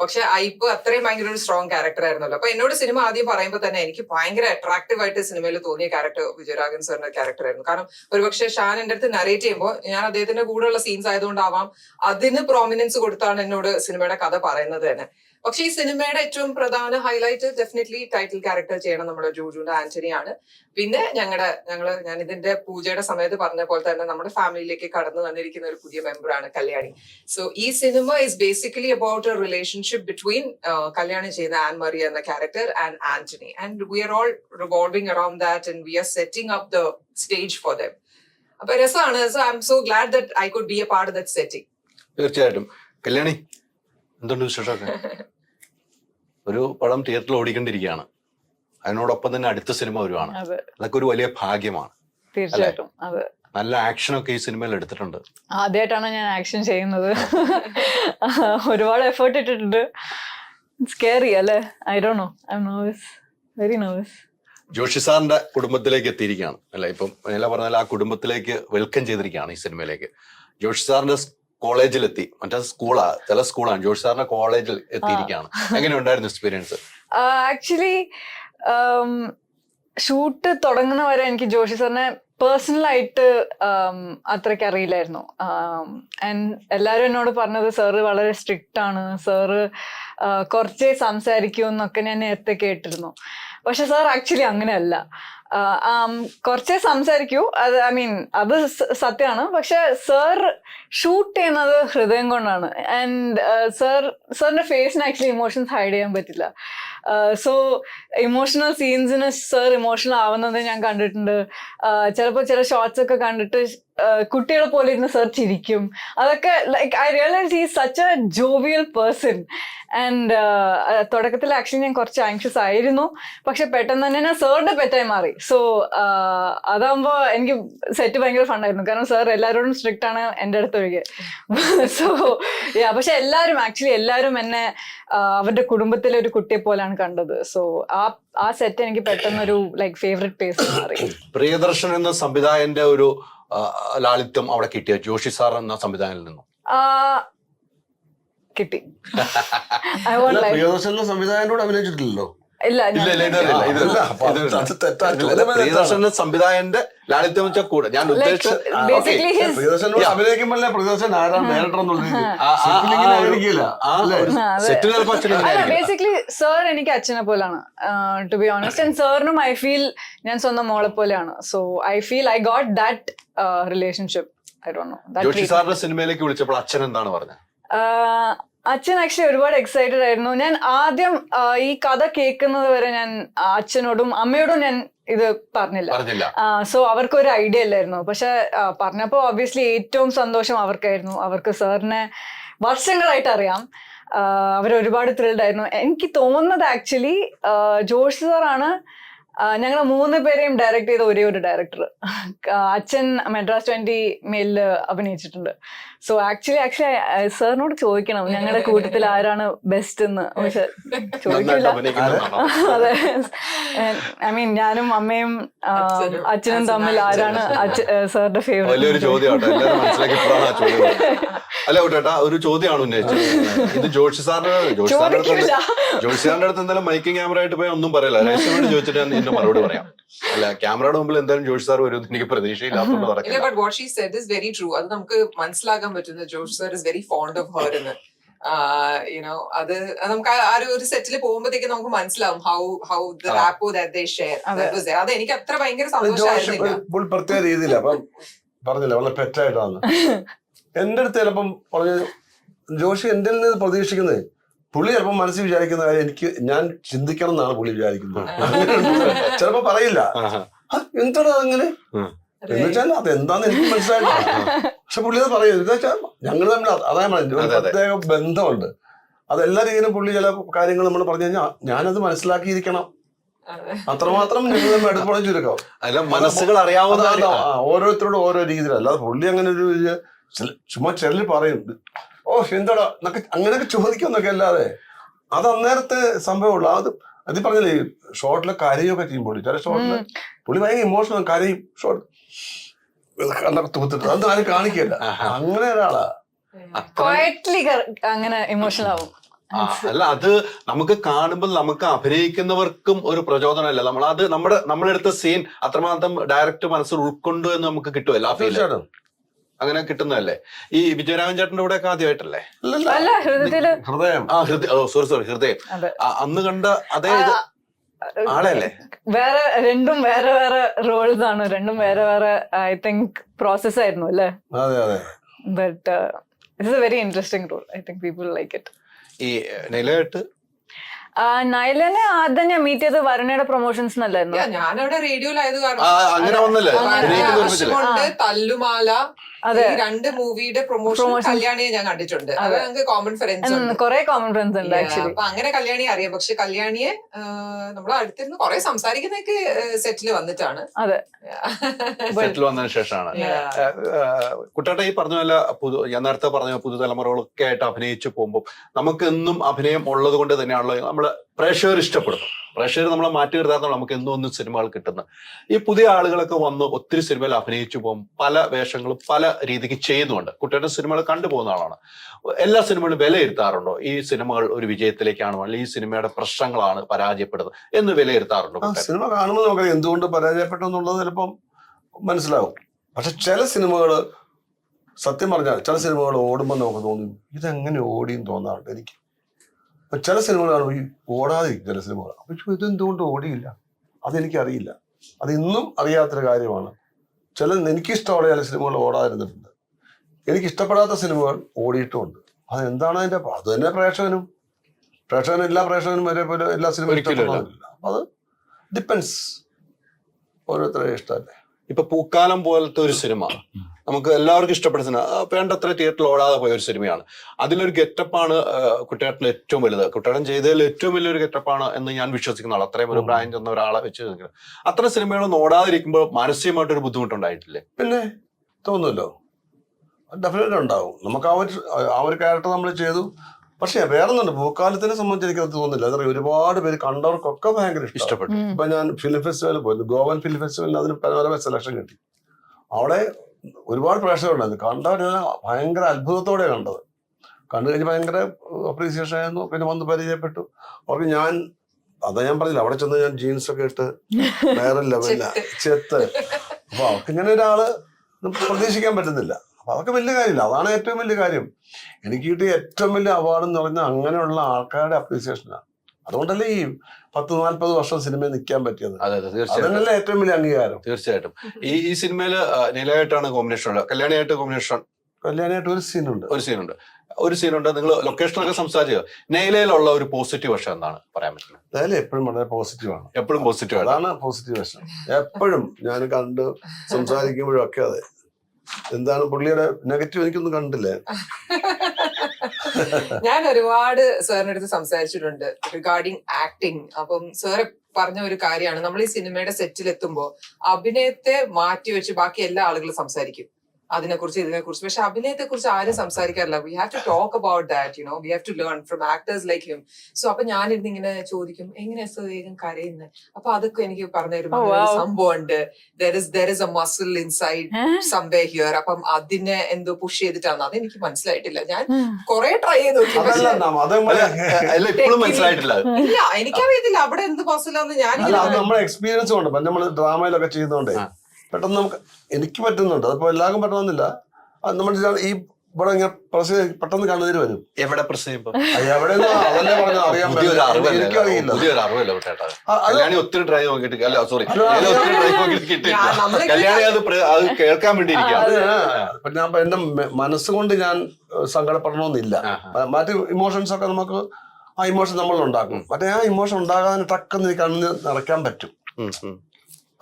പക്ഷെ ഐപ്പ് അത്രയും ഭയങ്കര ഒരു സ്ട്രോങ് ക്യാരക്ടർ ആയിരുന്നല്ലോ. അപ്പൊ എന്നോട് സിനിമ ആദ്യം പറയുമ്പോൾ തന്നെ എനിക്ക് ഭയങ്കര അട്രാക്റ്റീവ് ആയിട്ട് സിനിമയിൽ തോന്നിയ ക്യാരക്ടർ വിജയരാഘവൻ സാറിന്റെ ക്യാരക്ടർ ആയിരുന്നു. കാരണം ഒരുപക്ഷെ ഷാൻ എന്റെ അടുത്ത് നറേറ്റ് ചെയ്യുമ്പോൾ ഞാൻ അദ്ദേഹത്തിന്റെ കൂടെയുള്ള സീൻസ് ആയതുകൊണ്ടാവാം അതിന് പ്രോമിനൻസ് കൊടുത്താണ് എന്നോട് സിനിമയുടെ കഥ പറയുന്നത് തന്നെ. പക്ഷെ ഈ സിനിമയുടെ ഏറ്റവും പ്രധാന ഹൈലൈറ്റ് ഡെഫിനറ്റ്ലി ടൈറ്റിൽ ക്യാരക്ടർ ചെയ്യണം നമ്മുടെ ജോജുവിന്റെ ആന്റണി ആണ്. പിന്നെ ഞങ്ങളുടെ ഞങ്ങൾ ഞാൻ ഇതിന്റെ പൂജയുടെ സമയത്ത് പറഞ്ഞ പോലെ തന്നെ നമ്മുടെ ഫാമിലിയിലേക്ക് കടന്നു വന്നിരിക്കുന്ന ഒരു പുതിയ മെമ്പറാണ് കല്യാണി. സോ ഈ cinema is basically about a relationship between Kalyani ചെയ്യുന്ന ആൻ മറിയ എന്ന character and Antony. And we are all revolving around that and we are setting up the stage for them അപ്പൊ രസമാണ്. So I'm so glad that I could be a part that setting തീർച്ചയായിട്ടും. കല്യാണി എന്തുണ്ട് വിശേഷമൊക്കെ? ഒരു പടം തിയേറ്ററിൽ ഓടിക്കൊണ്ടിരിക്കുകയാണ്. അതിനോടൊപ്പം തന്നെ അടുത്ത സിനിമ വരുവാണ്. അതെ. അതൊക്കെ ഒരു വലിയ ഭാഗ്യമാണ്. തീർച്ചയായിട്ടും. അതെ. നല്ല ആക്ഷനൊക്കെ ഈ സിനിമയിൽ എടുത്തിട്ടുണ്ട്. ആദ്യമായിട്ടാണ് ഞാൻ ആക്ഷൻ ചെയ്യുന്നത്. ഒരുപാട് എഫേർട്ട് ഇട്ടിട്ടുണ്ട്. സ്കേറി അല്ലേ? I dunno I'm nervous very nervous Joshi സാറിന്റെ കുടുംബത്തിലേക്ക് എത്തിയിരിക്കുകയാണ്. അല്ലെ? ഇപ്പം നില പറഞ്ഞാൽ ആ കുടുംബത്തിലേക്ക് വെൽക്കം ചെയ്തിരിക്കുകയാണ് ഈ സിനിമയിലേക്ക്. ജോഷി സാറിന്റെ കോളേജിലെത്തി. മറ്റേ സ്കൂളാ ചില സ്കൂളാണ്. ജോഷ് സാറിന്റെ കോളേജിൽ എത്തിയിരിക്കുകയാണ്. എങ്ങനെ ഉണ്ടായിരുന്നു എക്സ്പീരിയൻസ് ആക്ച്വലി ഷൂട്ട് തുടങ്ങുന്ന വരെ എനിക്ക് ജോഷി സാറിനെ പേഴ്സണലായിട്ട് അത്രയ്ക്ക് അറിയില്ലായിരുന്നു. ആൻഡ് എല്ലാവരും എന്നോട് പറഞ്ഞത് സാറ് വളരെ സ്ട്രിക്റ്റ് ആണ്. സാറ് കുറച്ചേ സംസാരിക്കൂ എന്നൊക്കെ ഞാൻ നേരത്തെ കേട്ടിരുന്നു. പക്ഷെ സാർ ആക്ച്വലി അങ്ങനെയല്ല. കുറച്ചേ സംസാരിക്കൂ. അത് ഐ മീൻ അത് സത്യമാണ്. പക്ഷെ സർ ഷൂട്ട് ചെയ്യുന്നത് ഹൃദയം കൊണ്ടാണ്. ആൻഡ് സർ സാറിന്റെ ഫേസിന് ആക്ച്വലി ഇമോഷൻസ് ഹൈഡ് ചെയ്യാൻ പറ്റില്ല. സോ ഇമോഷണൽ സീൻസിന് സർ ഇമോഷണൽ ആവുന്നത് ഞാൻ കണ്ടിട്ടുണ്ട്. ചിലപ്പോൾ ചില ഷോർട്സ് ഒക്കെ കണ്ടിട്ട് കുട്ടികളെ പോലെ ഇരുന്ന് സർ ചിരിക്കും. അതൊക്കെ like I realise he such a jovial person and തുടക്കത്തിൽ ആക്ച്വലി ഞാൻ കുറച്ച് ആങ്ഷ്യസ് ആയിരുന്നു. പക്ഷെ പെട്ടെന്ന് തന്നെ ഞാൻ സാറിന്റെ പെറ്റായി മാറി. സോ അതാകുമ്പോൾ എനിക്ക് സെറ്റ് ഭയങ്കര ഫണ്ടായിരുന്നു കാരണം സാർ എല്ലാവരോടും സ്ട്രിക്റ്റ് ആണ് എന്റെ അടുത്ത് ഒഴികെ. സോ പക്ഷെ എല്ലാവരും ആക്ച്വലി എല്ലാവരും എന്നെ അവരുടെ കുടുംബത്തിലെ ഒരു കുട്ടിയെ പോലെയാണ് കണ്ടത്. സോ ആ ആ സെറ്റ് എനിക്ക് പെട്ടെന്നൊരു ലൈക് ഫേവറേറ്റ് പേസ് മാറി പ്രിയദർശൻ എന്ന സംവിധായകന്റെ ഒരു ലാളിത്യം അവിടെ കിട്ടിയ ജോഷി സാർ എന്ന സംവിധായകനിൽ നിന്നും. കിട്ടി. പ്രിയദർശൻ പ്രിയദർശനിലെ സംവിധായകനോട് അഭിനയിച്ചിട്ടില്ലല്ലോ? എന്ന സംവിധായകന്റെ ലാളിത്യം വെച്ചാൽ കൂടെ. ഞാൻ ഉദ്ദേശിച്ചത്. അഭിനയിക്കുമ്പോഴേ പ്രിയദർശൻ ആരാണ് ഡയറക്ടർ എന്നുള്ളത്. ബേസിക്കലി സാർ എനിക്ക് അച്ഛനെ പോലാണ് ടു ബി ഓണസ്റ്റ് ആൻഡ് സാറിനും ഐ ഫീൽ ഞാൻ സ്വന്തം മോളെ പോലെയാണ്. So I feel I got that relationship I dunno സാറിന്റെ സിനിമയിലേക്ക് വിളിച്ചപ്പോൾ അച്ഛൻ എന്താണ് പറഞ്ഞത്? അച്ഛൻ ആക്ച്വലി ഒരുപാട് എക്സൈറ്റഡ് ആയിരുന്നു. ഞാൻ ആദ്യം ഈ കഥ കേൾക്കുന്നത് വരെ ഞാൻ അച്ഛനോടും അമ്മയോടും ഞാൻ ഇത് പറഞ്ഞില്ല. സോ അവർക്ക് ഒരു ഐഡിയ ഇല്ലായിരുന്നു. പക്ഷെ പറഞ്ഞപ്പോൾ ഒബ്വിയസ്ലി ഏറ്റവും സന്തോഷം അവർക്കായിരുന്നു. അവർക്ക് സാറിനെ വർഷങ്ങളായിട്ട് അറിയാം. അവർ ഒരുപാട് ത്രിൽഡ് ആയിരുന്നു. എനിക്ക് തോന്നുന്നത് ആക്ച്വലി ജോഷ് സാറാണ് ഞങ്ങൾ മൂന്ന് പേരെയും ഡയറക്ട് ചെയ്ത ഒരേ ഒരു ഡയറക്ടർ അച്ഛൻ മെഡ്രാസ് ട്വന്റി മെയിലിൽ അഭിനയിച്ചിട്ടുണ്ട്. സോ ആക്ച്വലി ആക്ച്വലി സാറിനോട് ചോദിക്കണം ഞങ്ങളുടെ കൂട്ടത്തിൽ ആരാണ് ബെസ്റ്റ് എന്ന്. പക്ഷെ ചോദിക്കില്ല. അതെ. ഐ മീൻ ഞാനും അമ്മയും അച്ഛനും. തമ്മിൽ ആരാണ് സാറിന്റെ വലിയൊരു ഫേവറേറ്റ് അല്ല കേട്ടാ ഒരു ചോദ്യമാണ് ഉന്നയിച്ചത്. ഇത് ജോഷി സാറിന് ജോഷി സാറിന്റെ അടുത്ത് ചോദിക്കില്ല. സാറിന്റെ അടുത്ത് എന്തായാലും മൈക്കിംഗ് ക്യാമറ ആയിട്ട് പോയി ഒന്നും പറയില്ല. ചോദിച്ചിട്ട് ഇതിന്റെ മറുപടി പറയാം. അല്ല ക്യാമറയുടെ മുമ്പിൽ എന്തായാലും ജോഷ് സാർ വരും എനിക്ക് പ്രതീക്ഷയില്ലാത്ത ഇല്ല but what she said is very true അത് നമുക്ക് മനസ്സിലാക്കാൻ പറ്റുന്ന Josh sir is very fond of her എന്ന്. യുനോ അത് അത് നമുക്ക് ആ- ഒരു- സെറ്റിൽ പോകുമ്പോഴത്തേക്ക് നമുക്ക് മനസ്സിലാവും how how the. Rapport that they share അതെ. അത് എനിക്ക് അത്ര ഭയങ്കര full പ്രത്യേക രീതിയില്ല അപ്പം പറഞ്ഞില്ല വളരെ പെറ്റായിട്ടാണ്. എന്റെ അടുത്ത് ചിലപ്പം പറഞ്ഞു ജോഷി എന്റെ നിന്ന് പ്രതീക്ഷിക്കുന്നത് പുള്ളി ചിലപ്പോൾ മനസ്സിൽ വിചാരിക്കുന്ന കാര്യം എനിക്ക് ഞാൻ ചിന്തിക്കണം എന്നാണ് പുള്ളി വിചാരിക്കുന്നത്. ചിലപ്പോ പറയില്ല. എന്താണ് അങ്ങനെ? ഉം. എന്ന് വെച്ചാൽ അത് എന്താന്ന് എനിക്ക് മനസ്സിലായില്ല. പക്ഷെ പുള്ളി അത് പറയുന്നത് എന്താ വെച്ചാൽ ഞങ്ങൾ തമ്മിൽ അതായത് ഒരു. പ്രത്യേക ബന്ധമുണ്ട്. അതെല്ലാ എല്ലാ രീതിയിലും പുള്ളി ചില കാര്യങ്ങൾ നമ്മൾ പറഞ്ഞു കഴിഞ്ഞാൽ ഞാനത് മനസ്സിലാക്കിയിരിക്കണം. അതെ. അത്രമാത്രം ഞങ്ങൾ അടുപ്പണം ചുരുക്കം അല്ല മനസ്സുകൾ അറിയാവുന്ന ഓരോരുത്തരോടും ഓരോ രീതിയിലാണ് അല്ലാതെ പുള്ളി അങ്ങനെ ഒരു ചുമ്മാ ചിലർ പറയും. ഓ എന്താടാ എന്നൊക്കെ അങ്ങനെയൊക്കെ ചോദിക്കുന്നൊക്കെ അല്ലാതെ. അത് അന്നേരത്തെ സംഭവമുള്ളൂ. അത് അത് പറഞ്ഞില്ലേ ഷോർട്ടിലെ കരയൊക്കെ ചെയ്യുമ്പോൾ ചില ഷോർട്ടിൽ പുള്ളി ഭയങ്കര ഇമോഷണൽ കരയും ഷോർട്ട് കണ്ണൊക്കെ തൂത്തിട്ട്. അതൊന്നും ആരും കാണിക്കില്ല. അങ്ങനെ ഒരാളാ. ക്വയറ്റ്ലി അങ്ങനെ ഇമോഷണൽ ആവും. അല്ല അത് നമുക്ക് കാണുമ്പോൾ നമുക്ക് അഭിനയിക്കുന്നവർക്കും ഒരു പ്രചോദനമല്ല. നമ്മൾ അത് നമ്മുടെ നമ്മളെടുത്ത സീൻ അത്രമാത്രം ഡയറക്റ്റ് മനസ്സിൽ ഉൾക്കൊണ്ടു എന്ന് നമുക്ക് കിട്ടുമല്ലോ അങ്ങനെ കിട്ടുന്നതല്ലേ? ഈ വിജയരാമൻ ചേട്ടന്റെ കൂടെ ഒക്കെ ആദ്യമായിട്ടല്ലേ ഹൃദയം. ആ ഹൃദയം ഓ സോറി സോറി ഹൃദയം. അന്ന് കണ്ട അതേ ഇത് ആളല്ലേ? വേറെ രണ്ടും വേറെ വേറെ റോൾസ് ആണ് രണ്ടും വേറെ വേറെ ഐ തിങ്ക് പ്രോസസ് ആയിരുന്നു അല്ലേ? അതെ അതെ. But it's a very interesting role I think people like it ഈ നിലയായിട്ട്? നൈലനെ ആദ്യം ഞാൻ മീറ്റ് ചെയ്ത് വരുണയുടെ പ്രൊമോഷൻസ് അല്ലായിരുന്നു ഞാൻ ഞാനവിടെ റേഡിയോയിലായത് ആ, അങ്ങനെ വന്നല്ലേ? തല്ലുമാല ഈ രണ്ട് മൂവിയുടെ പ്രൊമോഷൻ. കല്യാണിയെ ഞാൻ കണ്ടിട്ടുണ്ട്. അത്. ഞങ്ങൾക്ക് കോമൺ ഫ്രണ്ട്സ് ഉണ്ട്. കുറെ കോമൺ ഫ്രണ്ട്സ് ഉണ്ട് ആക്ച്വലി അപ്പൊ അങ്ങനെ കല്യാണിയെ അറിയാം. പക്ഷെ കല്യാണിയെ നമ്മൾ അടുത്തിരുന്ന് കുറെ സംസാരിക്കുന്നൊക്കെ സെറ്റിൽ വന്നിട്ടാണ്. അതെ. സെറ്റിൽ വന്നതിന് ശേഷമാണ്. കുട്ടേട്ട ഈ പറഞ്ഞ പോലെ പുതു ഞാൻ നേരത്തെ പറഞ്ഞ പുതുതലമുറകളൊക്കെ ആയിട്ട് അഭിനയിച്ചു പോകുമ്പോൾ നമുക്ക് എന്നും അഭിനയം ഉള്ളത് കൊണ്ട് തന്നെയാണല്ലോ നമ്മൾ പ്രേക്ഷകർ ഇഷ്ടപ്പെടുന്നു പ്രേക്ഷകർ നമ്മളെ മാറ്റി നിർത്താത്ത നമുക്ക് എന്നും ഒന്നും സിനിമകൾ കിട്ടുന്ന. ഈ പുതിയ ആളുകളൊക്കെ വന്ന് ഒത്തിരി സിനിമയിൽ അഭിനയിച്ചു പോകും പല വേഷങ്ങളും പല രീതിക്ക് ചെയ്യുന്നുണ്ട് കുട്ടിയുടെ സിനിമകൾ കണ്ടുപോകുന്ന ആളാണ്. എല്ലാ സിനിമകളും വിലയിരുത്താറുണ്ടോ? ഈ സിനിമകൾ ഒരു വിജയത്തിലേക്കാണോ അല്ലെങ്കിൽ ഈ സിനിമയുടെ പ്രശ്നങ്ങളാണ് പരാജയപ്പെടുന്നത് എന്ന് വിലയിരുത്താറുണ്ടോ സിനിമ കാണുമ്പോൾ നമുക്ക് എന്തുകൊണ്ട് പരാജയപ്പെട്ടു എന്നുള്ളത് ചിലപ്പം മനസ്സിലാവും. പക്ഷെ ചില സിനിമകൾ സത്യം പറഞ്ഞാൽ ചില സിനിമകൾ ഓടുമ്പോൾ നമുക്ക് തോന്നും ഇതെങ്ങനെ ഓടിയെന്ന് തോന്നാറുണ്ട് എനിക്ക്. അപ്പൊ ചില സിനിമകളാണ് ഈ ഓടാതിരിക്കും ചില സിനിമകൾ. അപ്പൊ ഇത് ഇതെന്തുകൊണ്ട് ഓടിയില്ല? അതെനിക്കറിയില്ല. അത് ഇന്നും അറിയാത്തൊരു കാര്യമാണ്. ചില എനിക്കിഷ്ടമുള്ള ചില സിനിമകൾ ഓടാതിരുന്നിട്ടുണ്ട്. എനിക്ക് ഇഷ്ടപ്പെടാത്ത സിനിമകൾ ഓടിയിട്ടുമുണ്ട്. അത് എന്താണ് അതിന്റെ അത് തന്നെ പ്രേക്ഷകനും. പ്രേക്ഷകനും എല്ലാ പ്രേക്ഷകനും ഒരേപോലെ എല്ലാ സിനിമയും ഇഷ്ടപ്പെടണമെന്നില്ല അത് ഡിപ്പെൻസ് ഓരോരുത്തരുടെ ഇഷ്ടമല്ലേ? ഇപ്പൊ പൂക്കാലം പോലത്തെ ഒരു സിനിമ. നമുക്ക് എല്ലാവർക്കും ഇഷ്ടപ്പെട്ട സിനിമ. വേണ്ടത്ര തിയേറ്ററിൽ ഓടാതെ പോയ ഒരു സിനിമയാണ്. അതിലൊരു ഗെറ്റപ്പാണ് കുട്ടേട്ടന്റെ ഏറ്റവും വലുത്. കുട്ടേട്ടൻ ചെയ്തതിൽ ഏറ്റവും വലിയൊരു ഗെറ്റപ്പാണ് എന്ന് ഞാൻ വിശ്വസിക്കുന്ന ആൾ. അത്രയും ഒരു. പ്രായം ചെന്ന ഒരാളെ വെച്ച് നിൽക്കുന്നത് അത്ര സിനിമകളൊന്നും ഓടാതിരിക്കുമ്പോൾ മാനസികമായിട്ടൊരു ബുദ്ധിമുട്ടുണ്ടായിട്ടില്ലേ? പിന്നെ തോന്നുമല്ലോ ഡെഫിനറ്റ് ഉണ്ടാവും. നമുക്ക് ആ ഒരു ആ ഒരു ക്യാരക്ടർ നമ്മൾ ചെയ്തു. പക്ഷേ വേറൊന്നുണ്ട്. പൂക്കാലത്തിനെ സംബന്ധിച്ച് എനിക്കത് തോന്നുന്നില്ല. അതറിയാം ഒരുപാട് പേര് കണ്ടവർക്കൊക്കെ ഭയങ്കര ഇഷ്ടപ്പെട്ടു. ഇപ്പൊ ഞാൻ ഫിലിം ഫെസ്റ്റിവൽ പോയി. ഗോവൻ ഫിലിം ഫെസ്റ്റിവലിൽ അതിന് പരമ്പര സെലക്ഷൻ കിട്ടി. അവിടെ ഒരുപാട് പ്രേക്ഷകരുണ്ടായിരുന്നു കണ്ടവരെല്ലാം ഭയങ്കര അത്ഭുതത്തോടെ കണ്ടത്. കണ്ടു കഴിഞ്ഞ് ഭയങ്കര അപ്രീസിയേഷൻ ആയിരുന്നു. പിന്നെ വന്ന് പരിചയപ്പെട്ടു. അവർക്ക് ഞാൻ അതാ ഞാൻ പറഞ്ഞില്ല അവിടെ ചെന്ന് ഞാൻ ജീൻസ് ഒക്കെ ഇട്ട് വേറെ ലെവലില്ല ചെത്ത്. അപ്പൊ അവർക്ക് ഇങ്ങനെ ഒരാൾ പ്രതീക്ഷിക്കാൻ പറ്റുന്നില്ല. അപ്പൊ അതൊക്കെ വലിയ കാര്യമില്ല. അതാണ് ഏറ്റവും വലിയ കാര്യം. എനിക്ക് കിട്ടിയ ഏറ്റവും വലിയ അവാർഡ് എന്ന് പറഞ്ഞാൽ അങ്ങനെയുള്ള ആൾക്കാരുടെ അപ്രീസിയേഷനാണ് അതുകൊണ്ടല്ലേ ഈ പത്ത് നാല്പത് വർഷം സിനിമയിൽ നിൽക്കാൻ പറ്റിയത്? അതെ അതെ തീർച്ചയായിട്ടും. അതന്നല്ലേ ഏറ്റവും വലിയ അംഗീകാരം. തീർച്ചയായിട്ടും. ഈ ഈ സിനിമയിൽ നിലയായിട്ടാണ് കോമ്പിനേഷൻ ഉള്ളത്. കല്യാണിയായിട്ട് കോമ്പിനേഷൻ കല്യാണിയായിട്ട് ഒരു സീനുണ്ട്. ഒരു സീനുണ്ട്. ഒരു സീനുണ്ട്. നിങ്ങൾ ലൊക്കേഷനൊക്കെ സംസാരിക്കുക നെയിലയിലുള്ള ഒരു പോസിറ്റീവ് വശം എന്താണ് പറയാൻ പറ്റുന്നത്? നെയില എപ്പോഴും വളരെ പോസിറ്റീവ് ആണ്. എപ്പോഴും പോസിറ്റീവ് ആണ്. അതാണ് പോസിറ്റീവ് വശം. എപ്പോഴും ഞാൻ കണ്ട് സംസാരിക്കുമ്പോഴൊക്കെ അതെ. എന്താണ് പുള്ളിയുടെ നെഗറ്റീവ് എനിക്കൊന്നും കണ്ടില്ല? ഞാൻ ഒരുപാട് സാറിന്റെ അടുത്ത് സംസാരിച്ചിട്ടുണ്ട് റിഗാർഡിങ് ആക്ടിങ് അപ്പം സാറ് പറഞ്ഞ ഒരു കാര്യമാണ്. നമ്മൾ ഈ സിനിമയുടെ സെറ്റിൽ എത്തുമ്പോൾ അഭിനയത്തെ മാറ്റി വെച്ച് ബാക്കി എല്ലാ ആളുകളും സംസാരിക്കും. അതിനെക്കുറിച്ച് ഇതിനെക്കുറിച്ച്. പക്ഷെ അഭിനയത്തെ കുറിച്ച് ആരും സംസാരിക്കാറില്ല. We have to talk about that you know we have to learn from actors like him so അപ്പൊ ഞാനിരുന്ന് ഇങ്ങനെ ചോദിക്കും എങ്ങനെയാ സുവേഗം കരയുന്നത് അപ്പൊ അതൊക്കെ എനിക്ക് പറഞ്ഞു തരും അങ്ങനെ ഒരു wow. സംഭവം ഉണ്ട് there is there is a muscle inside somewhere അപ്പം അതിനെ എന്തോ പുഷ് ചെയ്തിട്ടാണ് അത് എനിക്ക് മനസ്സിലായിട്ടില്ല. ഞാൻ കുറെ ട്രൈ ചെയ്ത് നോക്കി. ഇല്ല എനിക്കറിയത്തില്ല. അവിടെ എന്ത് മസിലാന്ന് ഞാൻ എക്സ്പീരിയൻസ് ഉണ്ട് നമ്മൾ ഡ്രാമയിലൊക്കെ ചെയ്യുന്നോണ്ടേ. പെട്ടെന്ന് നമുക്ക് എനിക്ക് പറ്റുന്നുണ്ട്. അതിപ്പോ എല്ലാവർക്കും പറ്റണമെന്നില്ല. നമ്മൾ ഈ ഇവിടെ ഇങ്ങനെ പ്രസ് പെട്ടെന്ന് കണ്ണുനീര് വരും. എവിടെ പ്രസ് അതല്ലേ അറിയാൻ ഒത്തിരി ട്രൈ നോക്കിയിട്ട് അല്ല സോറി ഒത്തിരി ട്രൈ നോക്കിയിട്ട് കല്യാണി അത് അത് കേൾക്കാൻ വേണ്ടി ഞാൻ ഇപ്പൊ എന്റെ മനസ്സുകൊണ്ട് ഞാൻ സങ്കടപ്പെടണമെന്നില്ല. മറ്റ് ഇമോഷൻസ് ഒക്കെ നമുക്ക് ആ ഇമോഷൻ നമ്മൾ ഉണ്ടാക്കും. മറ്റേ ആ ഇമോഷൻ ഉണ്ടാകാൻ ടക്കെന്ന് കണ്ണിന് നിറയ്ക്കാൻ പറ്റും.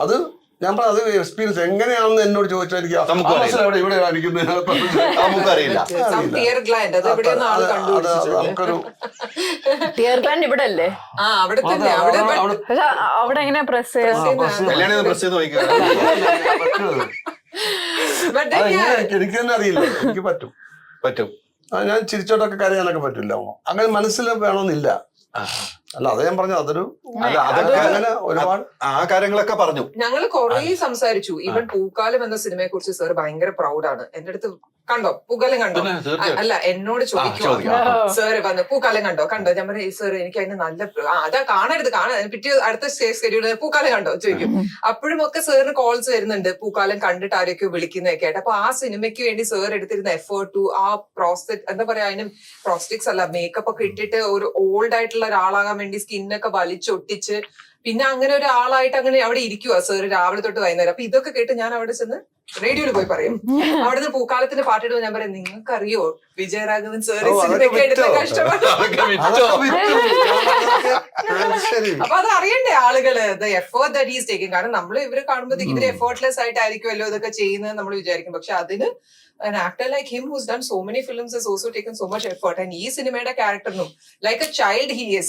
അത് ഞാൻ പറഞ്ഞത് എക്സ്പീരിയൻസ് എങ്ങനെയാണെന്ന് എന്നോട് ചോദിച്ചാൽ എനിക്ക് അറിയില്ല. ഇവിടെ നമുക്കറിയില്ല. ടിയർ ഗ്ലാൻഡ് അത് ആൾ കണ്ടുപിടിച്ചിട്ടുണ്ട് നമുക്കൊരു ടിയർ ഗ്ലാൻഡ് ഇവിടെ അല്ലേ ആ അവിടെ അവിടെ അവിടെ- അവിടെ- അവിടെ എങ്ങനെ പ്രസ് എനിക്ക് തന്നെ അറിയില്ല. എനിക്ക് പറ്റും. പറ്റും. ഞാൻ ചിരിച്ചോട്ടൊക്കെ കരയാനൊക്കെ പറ്റില്ല. അങ്ങനെ മനസ്സിൽ വേണമെന്നില്ല. അല്ല അത് ഞാൻ പറഞ്ഞു അതൊരു അല്ല അതൊക്കെ അങ്ങനെ ഒരുപാട് ആ കാര്യങ്ങളൊക്കെ പറഞ്ഞു. ഞങ്ങൾ കുറേ സംസാരിച്ചു. ഈവൻ പൂക്കാലം എന്ന സിനിമയെ കുറിച്ച് സാർ ഭയങ്കര പ്രൗഡാണ് എന്റെ അടുത്ത് കണ്ടോ? പൂക്കാലം കണ്ടോ? അല്ല എന്നോട് ചോദിക്കുക സാറ് സാർ വന്ന് പൂക്കാലം കണ്ടോ? കണ്ടോ? ഞാൻ പറഞ്ഞു സാർ എനിക്ക് അതിന് നല്ല അതാ കാണരുത് കാണാൻ പിറ്റേ അടുത്ത ഷെഡ്യൂൾ പൂക്കാലം കണ്ടോ? ചോദിക്കും. അപ്പോഴും ഒക്കെ സാറിന് കോൾസ് വരുന്നുണ്ട്. പൂക്കാലം കണ്ടിട്ട് ആരൊക്കെയോ വിളിക്കുന്നതൊക്കെ ആയിട്ട്. അപ്പൊ ആ സിനിമയ്ക്ക് വേണ്ടി സാർ എടുത്തിരുന്ന എഫേർട്ട് ആ പ്രോസ്റ്ററ്റ് എന്താ പറയാ അതിന് പ്രോസ്റ്റിക്സ് അല്ല മേക്കപ്പ് ഒക്കെ ഇട്ടിട്ട് ഒരു ഓൾഡ് ആയിട്ടുള്ള ഒരാളാകാൻ വേണ്ടി സ്കിന്നൊക്കെ വലിച്ചൊട്ടിച്ച് പിന്നെ അങ്ങനെ ഒരാളായിട്ട് അങ്ങനെ അവിടെ ഇരിക്കുവാ. സർ രാവിലെ തൊട്ട് വൈകുന്നേരം. അപ്പൊ ഇതൊക്കെ കേട്ട് ഞാൻ അവിടെ ചെന്ന് റേഡിയോയിൽ പോയി പറയും. അവിടെ നിന്ന് പൂക്കാലത്തിന്റെ പാട്ടിടുമ്പോൾ ഞാൻ പറയാം നിങ്ങൾക്കറിയോ വിജയരാഘവൻ സാർ അപ്പൊ അത് അറിയണ്ടേ ആളുകൾ? The effort that is taking കാരണം നമ്മൾ ഇവർ കാണുമ്പോഴത്തേക്ക് ഇവർ എഫേർട്ട്ലെസ് ആയിട്ടായിരിക്കുമല്ലോ ഇതൊക്കെ ചെയ്യുന്നത് നമ്മൾ വിചാരിക്കും. പക്ഷെ അതിന് an actor like him who's done so many films has also taken so much effort. And ഈ സിനിമയുടെ ക്യാരക്ടറിനും like a child he is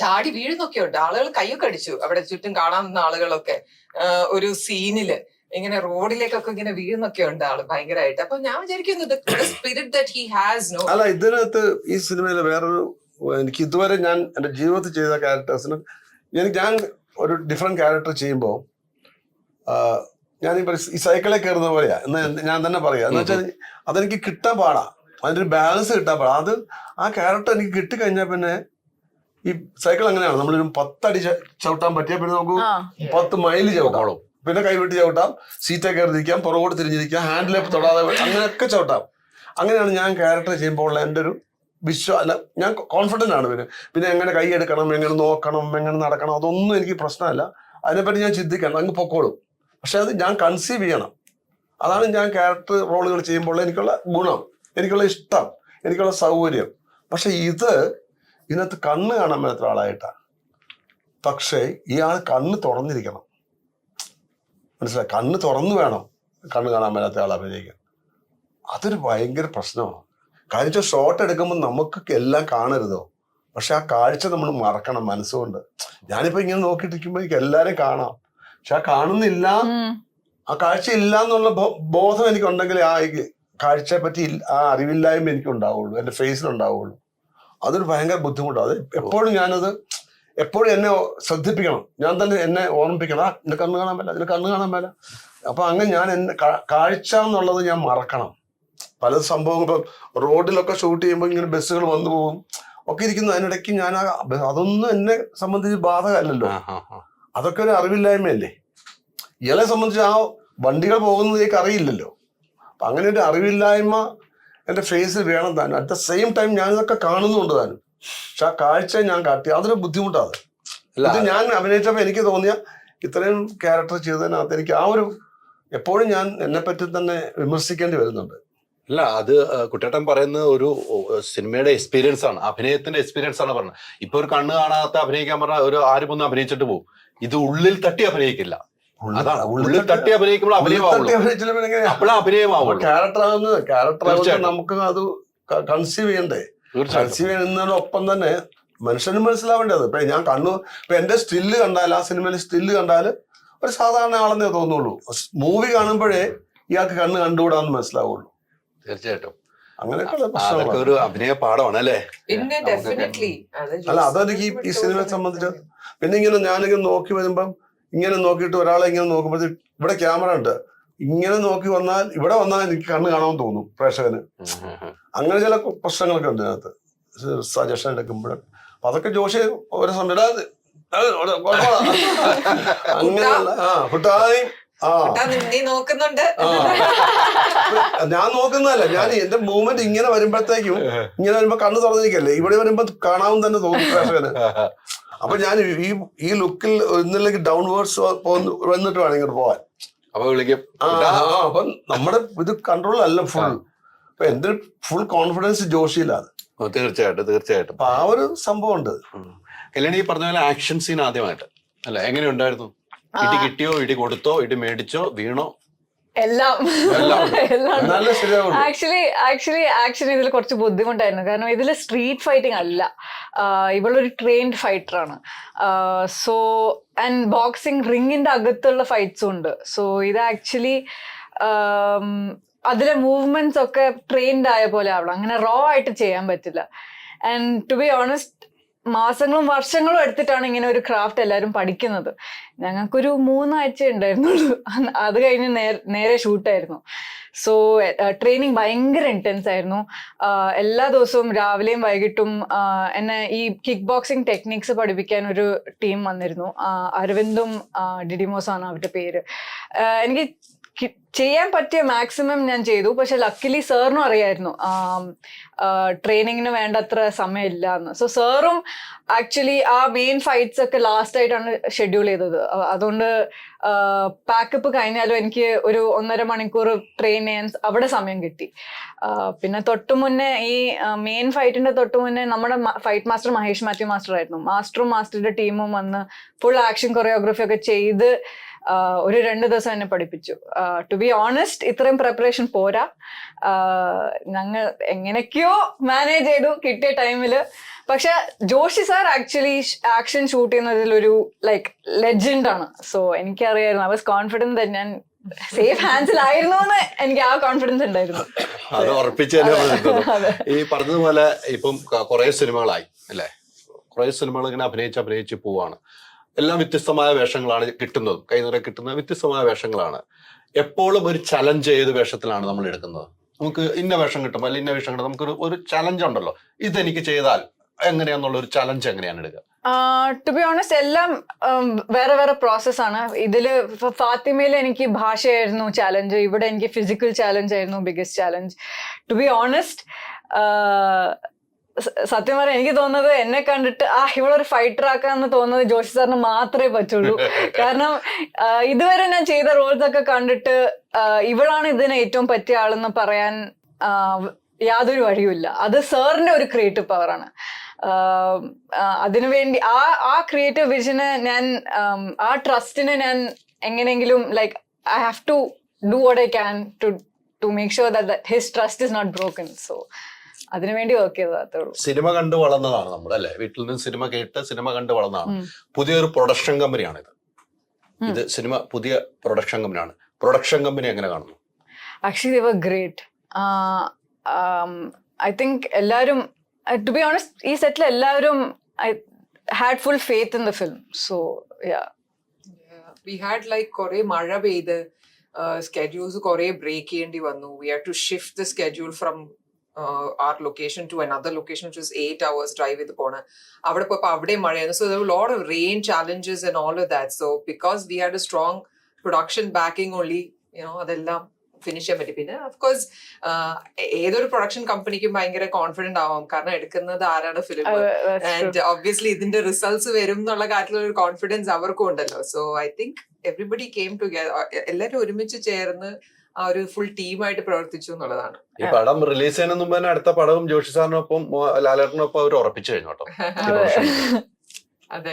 ചാടി വീഴുന്നൊക്കെ ഉണ്ട്. ആളുകൾ കൈയൊക്കെ അടിച്ചു. അവിടെ ചുറ്റും കാണാൻ നിന്ന ആളുകളൊക്കെ ഒരു സീനിൽ ഇങ്ങനെ റോഡിലേക്കൊക്കെ ഇങ്ങനെ വീഴുന്നൊക്കെ ഉണ്ട് ആൾ ഭയങ്കരമായിട്ട് അപ്പൊ ഞാൻ വിചാരിക്കുന്നത് spirit that he has no അല്ല ഇതിനകത്ത് ഈ സിനിമയിലെ വേറൊരു എനിക്ക് ഇതുവരെ ഞാൻ എന്റെ ജീവിതത്തിൽ ചെയ്ത ക്യാരക്ടേഴ്സിന് എനിക്ക് ഞാൻ ഒരു ഡിഫറെന്റ് ക്യാരക്ടർ ചെയ്യുമ്പോൾ ഞാൻ ഈ സൈക്കിളിൽ കയറുന്ന പോലെയാ. എന്ന് ഞാൻ തന്നെ പറയാ. എന്ന് വെച്ചാൽ അതെനിക്ക് കിട്ടാൻ പാടാ. അതിന്റെ ഒരു ബാലൻസ് കിട്ടാൻ പാടാ. അത് ആ ക്യാരക്ടർ എനിക്ക് കിട്ടിക്കഴിഞ്ഞാൽ പിന്നെ ഈ സൈക്കിൾ അങ്ങനെയാണ് നമ്മളൊരു പത്തടി ചവിട്ടാൻ പറ്റിയ പിന്നെ നമുക്ക് പത്ത് മൈൽ ചവിട്ടാം പൊക്കോളും. പിന്നെ കൈവിട്ട് ചവിട്ടാം. സീറ്റേ കയറിയിരിക്കാം പുറകോട്ട് തിരിഞ്ഞിരിക്കാം. ഹാൻഡിലെ തൊടാതെ അങ്ങനെയൊക്കെ ചവിട്ടാം. അങ്ങനെയാണ് ഞാൻ ക്യാരക്ടർ ചെയ്യുമ്പോൾ ഉള്ള എന്റെ ഒരു വിശ്വാ അല്ല ഞാൻ കോൺഫിഡന്റ് ആണ് പിന്നെ. പിന്നെ എങ്ങനെ കൈ എടുക്കണം എങ്ങനെ നോക്കണം എങ്ങനെ നടക്കണം അതൊന്നും എനിക്ക് പ്രശ്നമല്ല. അതിനെപ്പറ്റി ഞാൻ ചിന്തിക്കണം. അങ്ങ് പൊക്കോളും. പക്ഷെ അത് ഞാൻ കൺസീവ് ചെയ്യണം. അതാണ് ഞാൻ ക്യാരക്ടർ റോളുകൾ ചെയ്യുമ്പോൾ എനിക്കുള്ള ഗുണം. എനിക്കുള്ള ഇഷ്ടം. എനിക്കുള്ള സൗകര്യം. പക്ഷെ ഇത് ഇതിനകത്ത് കണ്ണ് കാണാൻ മേലാത്ത ആളായിട്ടാണ് പക്ഷേ ഇയാൾ കണ്ണ് തുറന്നിരിക്കണം. മനസ്സിലായി? കണ്ണ് തുറന്നു വേണം കണ്ണ് കാണാൻ മേലാത്ത ആൾ അഭിനയിക്കാൻ. അതൊരു ഭയങ്കര പ്രശ്നമാണ് കാഴ്ച ഷോട്ട് എടുക്കുമ്പോൾ നമുക്ക് എല്ലാം കാണരുതോ? പക്ഷെ ആ കാഴ്ച നമ്മൾ മറക്കണം മനസ്സുകൊണ്ട്. ഞാനിപ്പോ ഇങ്ങനെ നോക്കിയിട്ടിരിക്കുമ്പോൾ എനിക്ക് എല്ലാരെയും കാണാം. പക്ഷെ ആ കാണുന്നില്ല. ആ കാഴ്ച ഇല്ല എന്നുള്ള ബോധം എനിക്കുണ്ടെങ്കിൽ ആ കാഴ്ചയെ പറ്റി ആ അറിവില്ലായ്മ എനിക്ക് ഉണ്ടാവുള്ളൂ എന്റെ ഫേസിൽ ഉണ്ടാവുള്ളൂ അതൊരു ഭയങ്കര ബുദ്ധിമുട്ടാണ് അത് എപ്പോഴും ഞാനത് എപ്പോഴും എന്നെ ശ്രദ്ധിപ്പിക്കണം. ഞാൻ തന്നെ എന്നെ ഓർമ്മിപ്പിക്കണം. ആ എന്റെ കണ്ണ് കാണാൻ മേല അതിന് കണ്ണ് കാണാൻ മേല. അപ്പൊ അങ്ങനെ ഞാൻ എന്നെ കാഴ്ച എന്നുള്ളത് ഞാൻ മറക്കണം. പല സംഭവങ്ങൾ ഇപ്പം റോഡിലൊക്കെ ഷൂട്ട് ചെയ്യുമ്പോൾ ഇങ്ങനെ ബസ്സുകൾ വന്നു പോകും. ഒക്കെ ഇരിക്കുന്നു. അതിനിടയ്ക്ക് ഞാൻ അതൊന്നും എന്നെ സംബന്ധിച്ച് ബാധകമല്ലല്ലോ. അതൊക്കെ ഒരു അറിവില്ലായ്മയല്ലേ? ഇയാളെ സംബന്ധിച്ച് ആ വണ്ടികൾ പോകുന്നതേക്ക് അറിയില്ലല്ലോ. അപ്പൊ അങ്ങനെ ഒരു അറിവില്ലായ്മ എന്റെ ഫേസിൽ വേണം താനും. അറ്റ് ദ സെയിം ടൈം ഞാൻ ഇതൊക്കെ കാണുന്നുണ്ട് താനും. പക്ഷെ ആ കാഴ്ച ഞാൻ കാട്ടി. അതൊരു ബുദ്ധിമുട്ടാണ്. ഇത് ഞാൻ അഭിനയിച്ചപ്പോൾ എനിക്ക് തോന്നിയ ഇത്രയും ക്യാരക്ടർ ചെയ്തതിനകത്ത് എനിക്ക് ആ ഒരു എപ്പോഴും ഞാൻ എന്നെ പറ്റി തന്നെ വിമർശിക്കേണ്ടി വരുന്നുണ്ട്. അല്ല അത് കുട്ടേട്ടൻ പറയുന്നത് ഒരു സിനിമയുടെ എക്സ്പീരിയൻസ് ആണ്. അഭിനയത്തിന്റെ എക്സ്പീരിയൻസ് ആണ് പറഞ്ഞത്. ഇപ്പൊ ഒരു കണ്ണ് കാണാത്ത അഭിനയിക്കാൻ പറഞ്ഞ ഒരു ആരും ഒന്ന് അഭിനയിച്ചിട്ട് പോകും ഇത് ഉള്ളിൽ തട്ടി അഭിനയിക്കില്ല. തട്ടി അഭിനയിക്കുമ്പോൾ അഭിനയമാവുള്ളൂ. അപ്പോഴേ അഭിനയമാവുള്ളൂ. ക്യാരക്ടർ ആകുന്നത് ക്യാരക്ടർ ആകുന്നത് നമുക്ക് അത് കൺസീവ് ചെയ്യണ്ടേ? കൺസീവ് ചെയ്യുന്നതിനൊപ്പം തന്നെ മനുഷ്യന് മനസ്സിലാവേണ്ടത്. ഇപ്പൊ ഞാൻ കണ്ണു ഇപ്പൊ എന്റെ സ്റ്റില്ല് കണ്ടാൽ ആ സിനിമയിൽ സ്റ്റില്ല് കണ്ടാൽ ഒരു സാധാരണ ആളെന്നേ തോന്നുള്ളൂ. മൂവി കാണുമ്പോഴേ ഇയാൾക്ക് കണ്ണ് കണ്ടുകൂടാന്ന് മനസ്സിലാവുള്ളൂ. തീർച്ചയായിട്ടും. അങ്ങനെയൊക്കെ ഒരു അഭിനയ പാഠമാണ് അല്ലേ? അല്ല അതെനിക്ക് ഈ- ഈ സിനിമയെ സംബന്ധിച്ച് പിന്നെ ഇങ്ങനെ ഞാനിങ്ങനെ നോക്കി വരുമ്പം ഇങ്ങനെ നോക്കിയിട്ട് ഒരാളെ ഇങ്ങനെ നോക്കുമ്പോഴത്തേക്ക് ഇവിടെ ക്യാമറ ഉണ്ട്. ഇങ്ങനെ നോക്കി വന്നാൽ ഇവിടെ വന്നാൽ എനിക്ക് കണ്ണ് കാണാൻ തോന്നും പ്രേക്ഷകന്. അങ്ങനെ ചില പ്രശ്നങ്ങളൊക്കെ ഉണ്ട് അതിനകത്ത് സജഷൻ എടുക്കുമ്പോൾ അപ്പൊ അതൊക്കെ ജോഷി ഓരോ സമയം "എടാ, ഇത് അത് ഇവിടെ കുഴപ്പമില്ല." അങ്ങനെയുള്ള ആ കുട്ടായി ഞാൻ നോക്കുന്നതല്ല. ഞാൻ എന്റെ മൂവ്മെന്റ് ഇങ്ങനെ വരുമ്പോഴത്തേക്കും ഇങ്ങനെ വരുമ്പോ കണ്ണ് തുറന്നിരിക്കല്ലേ? ഇവിടെ വരുമ്പോ കാണാവും തന്നെ തോന്നും പ്രേക്ഷകന്. അപ്പൊ ഞാൻ ഈ ഈ ലുക്കിൽ ഒന്നില്ലെങ്കിൽ ഡൗൺവേർഡ്സ് വന്നിട്ട് വേണം ഇങ്ങോട്ട് പോവാൻ. അപ്പൊ വിളിക്കും. അപ്പൊ നമ്മുടെ ഇത് കൺട്രോൾ അല്ല ഫുൾ അപ്പൊ എന്റെ ഫുൾ കോൺഫിഡൻസ് ജോഷിയിലാണ്. ഓ, തീർച്ചയായിട്ടും തീർച്ചയായിട്ടും. അപ്പൊ ആ ഒരു സംഭവം ഉണ്ട്. കല്യാണി ഈ പറഞ്ഞ പോലെ ആക്ഷൻ സീൻ ആദ്യമായിട്ട്. അല്ല? എങ്ങനെ ഉണ്ടായിരുന്നു? ഇടി കിട്ടിയോ? ഇടി കൊടുത്തോ? ഇടി മേടിച്ചോ? വീണോ? എല്ലാം. ആക്ച്വലി ആക്ച്വലി ആക്ഷൻ ഇതിൽ കുറച്ച് ബുദ്ധിമുട്ടായിരുന്നു. കാരണം ഇതിൽ സ്ട്രീറ്റ് ഫൈറ്റിംഗ് അല്ല. ഇവളൊരു ട്രെയിൻഡ് ഫൈറ്റർ ആണ്. സോ ആൻഡ് ബോക്സിംഗ് റിങ്ങിന്റെ അകത്തുള്ള ഫൈറ്റ്സും ഉണ്ട്. സോ ഇത് ആക്ച്വലി അതിലെ മൂവ്മെന്റ്സ് ഒക്കെ ട്രെയിൻഡ് ആയ പോലെ ആവണം. അങ്ങനെ റോ ആയിട്ട് ചെയ്യാൻ പറ്റില്ല. ആൻഡ് ടു ബി ഓണസ്റ്റ് മാസങ്ങളും വർഷങ്ങളും എടുത്തിട്ടാണ് ഇങ്ങനെ ഒരു ക്രാഫ്റ്റ് എല്ലാവരും പഠിക്കുന്നത്. ഞങ്ങൾക്കൊരു മൂന്നാഴ്ച ഉണ്ടായിരുന്നുള്ളൂ. അത് കഴിഞ്ഞ് നേരെ ഷൂട്ടായിരുന്നു സോ ട്രെയിനിങ് ഭയങ്കര ഇന്റൻസ് ആയിരുന്നു. എല്ലാ ദിവസവും രാവിലെയും വൈകിട്ടും എന്നെ ഈ കിക്ക് ബോക്സിംഗ് ടെക്നിക്സ് പഠിപ്പിക്കാൻ ഒരു ടീം വന്നിരുന്നു. അരവിന്ദും ഡിഡിമോസാണ് അവരുടെ പേര്. എനിക്ക് ചെയ്യാൻ പറ്റിയ മാക്സിമം ഞാൻ ചെയ്തു. പക്ഷെ ലക്കിലി സാറിനും അറിയായിരുന്നു. ട്രെയിനിങ്ങിന് വേണ്ടത്ര സമയമില്ല എന്ന് സോ സാറും ആക്ച്വലി ആ മെയിൻ ഫൈറ്റ്സ് ഒക്കെ ലാസ്റ്റ് ആയിട്ടാണ് ഷെഡ്യൂൾ ചെയ്തത്. അതുകൊണ്ട് പാക്കപ്പ് കഴിഞ്ഞാലും എനിക്ക് ഒരു ഒന്നര മണിക്കൂർ ട്രെയിൻ ചെയ്യാൻ അവിടെ സമയം കിട്ടി. പിന്നെ തൊട്ടു മുന്നേ ഈ മെയിൻ ഫൈറ്റിന്റെ തൊട്ടു മുന്നേ നമ്മുടെ fight master Mahesh Mathew master ആയിരുന്നു മാസ്റ്ററും മാസ്റ്ററുടെ ടീമും വന്ന് ഫുൾ ആക്ഷൻ കൊറിയോഗ്രഫി ഒക്കെ ചെയ്ത് ഒരു രണ്ട് ദിവസം എന്നെ പഠിപ്പിച്ചു. ടു ബി ഓണസ്റ്റ് ഇത്രയും പ്രിപ്പറേഷൻ പോരാ. ഞങ്ങൾ എങ്ങനെയൊക്കെയോ മാനേജ് ചെയ്തു കിട്ടിയ ടൈമിൽ പക്ഷെ Joshi sir actually action shoot ചെയ്യുന്നതിൽ ഒരു ലൈക്ക് ലെജൻഡ് ആണ്. സോ എനിക്കറിയായിരുന്നു. ഐ വാസ് കോൺഫിഡന്റ് ഞാൻ സേഫ് ഹാൻഡ്സിലായിരുന്നു എന്ന് എനിക്ക് ആ കോൺഫിഡൻസ് ഉണ്ടായിരുന്നു. അത് ഉറപ്പിച്ചു ഈ പറഞ്ഞതുപോലെ ഇപ്പം കുറെ സിനിമകളായി അല്ലേ? കുറെ സിനിമകൾ ഇങ്ങനെ അഭിനയിച്ച് അഭിനയിച്ച് പോവാണ്. എല്ലാം വ്യത്യസ്തമായ വേഷങ്ങളാണ് കിട്ടുന്നത്. കൈ നിറയെ കിട്ടുന്ന വ്യത്യസ്തമായ വേഷങ്ങളാണ്. എപ്പോഴും ഒരു ചലഞ്ച് ചെയ്ത് വേഷത്തിലാണ് നമ്മൾ എടുക്കുന്നത്? നമുക്ക് ഇന്ന വേഷം കിട്ടും അല്ലെങ്കിൽ ഇന്ന വേഷം കിട്ടും നമുക്കൊരു ഒരു ചലഞ്ച് ഉണ്ടല്ലോ. ഇതെനിക്ക് ചെയ്താൽ എങ്ങനെയാന്നുള്ള ഒരു ചലഞ്ച് എങ്ങനെയാണ് എടുക്കുക? ടു ബി ഓണസ്റ്റ് എല്ലാം വേറെ വേറെ പ്രോസസ് ആണ്. ഇതിൽ ഫാത്തിമയിൽ എനിക്ക് ഭാഷയായിരുന്നു ചാലഞ്ച് ഇവിടെ എനിക്ക് ഫിസിക്കൽ ചാലഞ്ച് ആയിരുന്നു biggest challenge to be honest സത്യം പറയാൻ എനിക്ക് തോന്നുന്നത് എന്നെ കണ്ടിട്ട് ആ ഇവളൊരു ഫൈറ്റർ ആക്കാന്ന് തോന്നുന്നത് ജോഷി സാറിന് മാത്രമേ പറ്റുള്ളൂ. കാരണം ഇതുവരെ ഞാൻ ചെയ്ത റോൾസ് ഒക്കെ കണ്ടിട്ട് ഇവളാണ് ഇതിന് ഏറ്റവും പറ്റിയ ആളെന്ന് പറയാൻ യാതൊരു വഴിയുമില്ല. അത് സാറിന്റെ ഒരു ക്രിയേറ്റീവ് പവറാണ് അതിനുവേണ്ടി ആ ആ ക്രിയേറ്റീവ് വിഷന് ഞാൻ ആ ട്രസ്റ്റിനെ ഞാൻ എങ്ങനെയെങ്കിലും like I have to do what I can to to make sure that his trust is not broken so അതിനുവേണ്ടി വർക്ക് ചെയ്തത് അത്രേ സിനിമ കണ്ട് വളർന്നതാണ് നമ്മൾ അല്ലെ വീട്ടിൽ നിന്ന് സിനിമ കേട്ട് സിനിമ കണ്ട് വളർന്നതാണ്. പുതിയൊരു പ്രൊഡക്ഷൻ കമ്പനിയാണ് ഇത്. ഇത് സിനിമ പുതിയ പ്രൊഡക്ഷൻ കമ്പനിയാണ് പ്രൊഡക്ഷൻ കമ്പനി എങ്ങനെ കാണുന്നു? Actually they were great I think എല്ലാവരും ടു ബി ഓണസ്റ്റ് ഈ സെറ്റിൽ എല്ലാവരും I had full faith in the film so yeah we had like കുറെ മഴ പെയ്ത് സ്കെഡ്യൂൾസ് കുറെ ബ്രേക്ക് ചെയ്യേണ്ടി വന്നു. We had to shift the schedule from our location to another location which eight hours drive ചെയ്ത് പോണ. അവിടെ പോയപ്പോ അവിടെ മഴയായിരുന്നു. So load of rain challenges and all of that so because we had a strong production backing only you know അതെല്ലാം finish ചെയ്യാൻ പറ്റി. പിന്നെ അഫ്കോഴ്സ് ഏതൊരു പ്രൊഡക്ഷൻ കമ്പനിക്കും ഭയങ്കര കോൺഫിഡന്റ് ആവാം. കാരണം എടുക്കുന്നത് ആരാണ് ഫിലിം ആൻഡ് ഒബ്വിയസ്ലി ഇതിന്റെ റിസൾട്ട്സ് വരും എന്നുള്ള കാര്യത്തിലുള്ള ഒരു കോൺഫിഡൻസ് അവർക്കും ഉണ്ടല്ലോ. So I think everybody came together എല്ലാവരും ഒരുമിച്ച് ചേർന്ന് ആ ഒരു ഫുൾ ടീമായിട്ട് പ്രവർത്തിച്ചു എന്നുള്ളതാണ്. ഈ പടം റിലീസ് ചെയ്യുന്നതിന് മുമ്പ് തന്നെ അടുത്ത പടവും ജോഷി സാറിനൊപ്പം ലാലേട്ടനൊപ്പം അവർ ഉറപ്പിച്ചു കഴിഞ്ഞു കേട്ടോ. അതെ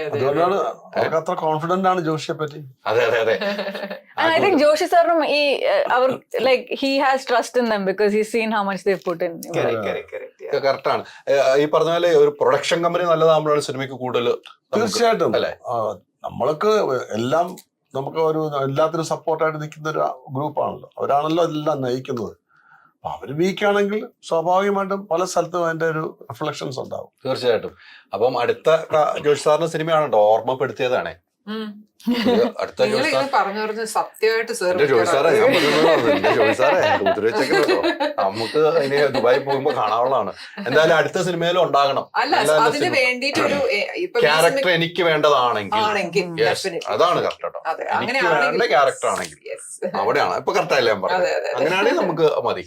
അത്ര കോൺഫിഡന്റ് ആണ് ജോഷിയെ പറ്റി. അതെ അതെ അതെ. ഐ തിങ്ക് ജോഷി സാറിനും ഈ അവർ like he has trust in them because he seen how much they put in correct ആണ്. ഈ പറഞ്ഞ പോലെ ഒരു പ്രൊഡക്ഷൻ കമ്പനി നല്ലതാകുമ്പോഴാണ് സിനിമയ്ക്ക് കൂടുതൽ തീർച്ചയായിട്ടും. അല്ലേ? എല്ലാം നമുക്ക് ഒരു എല്ലാത്തിനും സപ്പോർട്ടായിട്ട് നിൽക്കുന്ന ഒരു ഗ്രൂപ്പാണല്ലോ അവരാണല്ലോ എല്ലാം നയിക്കുന്നത്. അപ്പൊ അവർ വീക്കാണെങ്കിൽ സ്വാഭാവികമായിട്ടും പല സ്ഥലത്തും അതിന്റെ ഒരു റിഫ്ലക്ഷൻസ് ഉണ്ടാവും. തീർച്ചയായിട്ടും. അപ്പം അടുത്ത ജോഷി സാറിന്റെ സിനിമയാണ് കേട്ടോ ഓർമ്മപ്പെടുത്തിയതാണേ. അടുത്ത പറഞ്ഞു പറഞ്ഞ് സത്യമായിട്ട് നമുക്ക് ഇനി ദുബായി പോകുമ്പോ കാണാവുന്നതാണ് എന്തായാലും അടുത്ത സിനിമയിലും ഉണ്ടാകണം. ക്യാരക്ടർ എനിക്ക് വേണ്ടതാണെങ്കിൽ. അതാണ് കറക്റ്റ് കേട്ടോ. എനിക്ക് വേണ്ട ക്യാരക്ടർ ആണെങ്കിൽ അവിടെയാണ്. ഇപ്പൊ കറക്റ്റ് ആയില്ലേ ഞാൻ പറഞ്ഞത്. അങ്ങനെയാണെങ്കിൽ നമുക്ക് മതി.